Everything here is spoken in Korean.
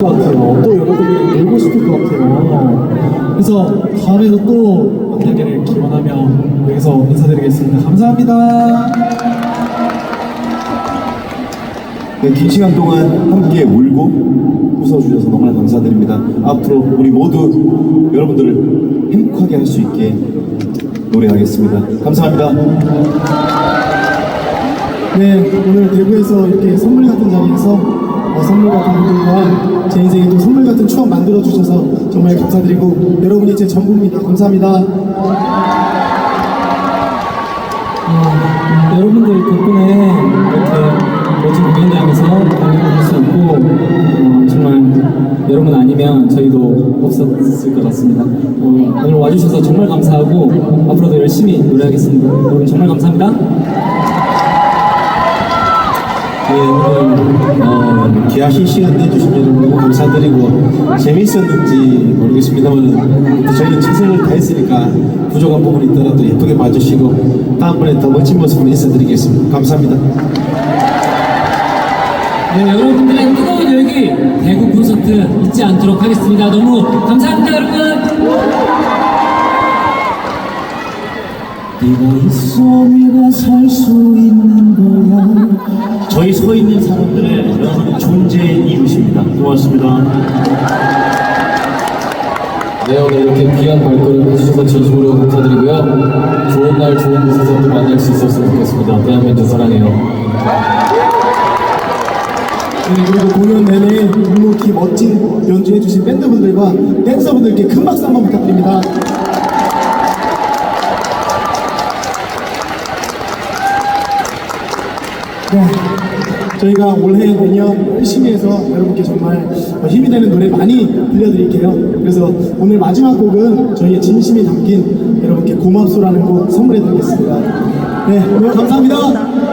것 같아요. 또 여러분들이 놀고 싶을 것 같아요. 그래서 다음에도 또 만나기를 기원하며 여기서 인사드리겠습니다. 감사합니다. 네, 긴 시간 동안 함께 울고 웃어주셔서 너무나 감사드립니다. 앞으로 우리 모두 여러분들을 행복하게 할 수 있게 노래하겠습니다. 감사합니다. 네, 오늘 대구에서 이렇게 선물 같은 자리에서 어, 선물 같은 분들과 제 인생에 또 선물 같은 추억 만들어 주셔서 정말 감사드리고 여러분이 제 전부입니다. 감사합니다. 어, 여러분들 덕분에 이렇게 멋진 공연장에서 공연을 할수 있고 어, 정말 여러분 아니면 저희도 없었을 것 같습니다. 어, 오늘 와주셔서 정말 감사하고 앞으로도 열심히 노래하겠습니다. 여러분 정말 감사합니다. 네, 오늘 어, 귀하신 시간 내주신 여러분 너무 감사드리고 재밌었는지 모르겠습니다만 저희는 최선을 다했으니까 부족한 부분이 있더라도 예쁘게 봐주시고 다음번에 더 멋진 모습으로 인사드리겠습니다. 감사합니다. 네, 여러분들의 뜨거운 열기 대구 콘서트 잊지 않도록 하겠습니다. 너무 감사합니다, 여러분. 네가 있어 내가 살 수 있는 거야 저희 서 있는 사람들의 여러분 존재의 이유십니다 고맙습니다 네, 오늘 이렇게 귀한 발걸음 해주셔서 진심으로 감사드리고요. 좋은 날, 좋은 곳에서 또 만날 수 있었으면 좋겠습니다. 대한민국 사랑해요. 네, 그리고 공연 내내 묵묵히 멋진 연주해주신 밴드분들과 댄서분들께 큰 박수 한번 부탁드립니다. 네, 저희가 올해 내년 열심히 해서 여러분께 정말 힘이 되는 노래 많이 들려드릴게요. 그래서 오늘 마지막 곡은 저희의 진심이 담긴 여러분께 고맙소라는 곡 선물해 드리겠습니다. 네, 오늘 감사합니다.